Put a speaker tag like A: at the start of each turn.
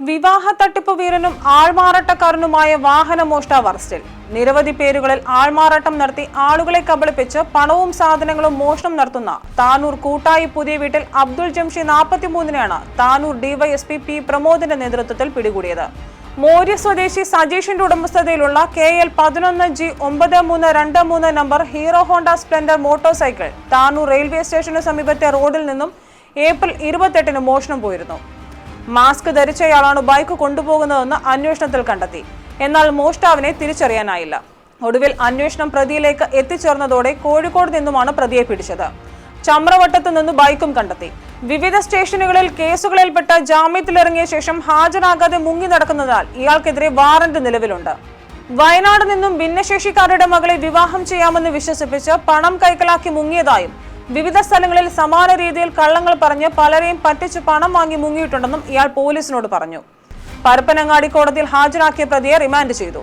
A: വിവാഹ തട്ടിപ്പ് വീരനും ആൾമാറാട്ടക്കാരനുമായ വാഹന മോഷ്ടാവ് അറസ്റ്റിൽ. നിരവധി പേരുകളിൽ ആൾമാറാട്ടം നടത്തി ആളുകളെ കബളിപ്പിച്ച് പണവും സാധനങ്ങളും മോഷണം നടത്തുന്ന താനൂർ കൂട്ടായി പുതിയ വീട്ടിൽ അബ്ദുൾ ജംഷി നാൽപ്പത്തിമൂന്നിനെയാണ് താനൂർ ഡിവൈഎസ്പി പി പ്രമോദിന്റെ നേതൃത്വത്തിൽ പിടികൂടിയത്. മോര്യ സ്വദേശി സജീഷിന്റെ ഉടമസ്ഥതയിലുള്ള കെ എൽ പതിനൊന്ന് ജി ഒമ്പത് മൂന്ന് രണ്ട് മൂന്ന് number Hero Honda splendor motor cycle Tanur railway സ്റ്റേഷന് സമീപത്തെ റോഡിൽ നിന്നും ഏപ്രിൽ ഇരുപത്തെട്ടിന് മോഷണം പോയിരുന്നു. മാസ്ക് ധരിച്ചയാളാണ് ബൈക്ക് കൊണ്ടുപോകുന്നതെന്ന് അന്വേഷണത്തിൽ കണ്ടെത്തി. എന്നാൽ മോഷ്ടാവിനെ തിരിച്ചറിയാനായില്ല. ഒടുവിൽ അന്വേഷണം പ്രതിയിലേക്ക് എത്തിച്ചേർന്നതോടെ കോഴിക്കോട് നിന്നുമാണ് പ്രതിയെ പിടിച്ചത്. ചമ്രവട്ടത്തു നിന്ന് ബൈക്കും കണ്ടെത്തി. വിവിധ സ്റ്റേഷനുകളിൽ കേസുകളിൽപ്പെട്ട ജാമ്യത്തിലിറങ്ങിയ ശേഷം ഹാജരാകാതെ മുങ്ങി നടക്കുന്നതിനാൽ ഇയാൾക്കെതിരെ വാറന്റ് നിലവിലുണ്ട്. വയനാട് നിന്നും ഭിന്നശേഷിക്കാരുടെ മകളെ വിവാഹം ചെയ്യാമെന്ന് വിശ്വസിപ്പിച്ച് പണം കൈക്കലാക്കി മുങ്ങിയതായും വിവിധ സ്ഥലങ്ങളിൽ സമാന രീതിയിൽ കള്ളങ്ങൾ പറഞ്ഞ് പലരെയും പറ്റിച്ച് പണം വാങ്ങി മുങ്ങിയിട്ടുണ്ടെന്നും ഇയാൾ പോലീസിനോട് പറഞ്ഞു. പരപ്പനങ്ങാടി കോടതിയിൽ ഹാജരാക്കിയ പ്രതിയെ റിമാൻഡ് ചെയ്തു.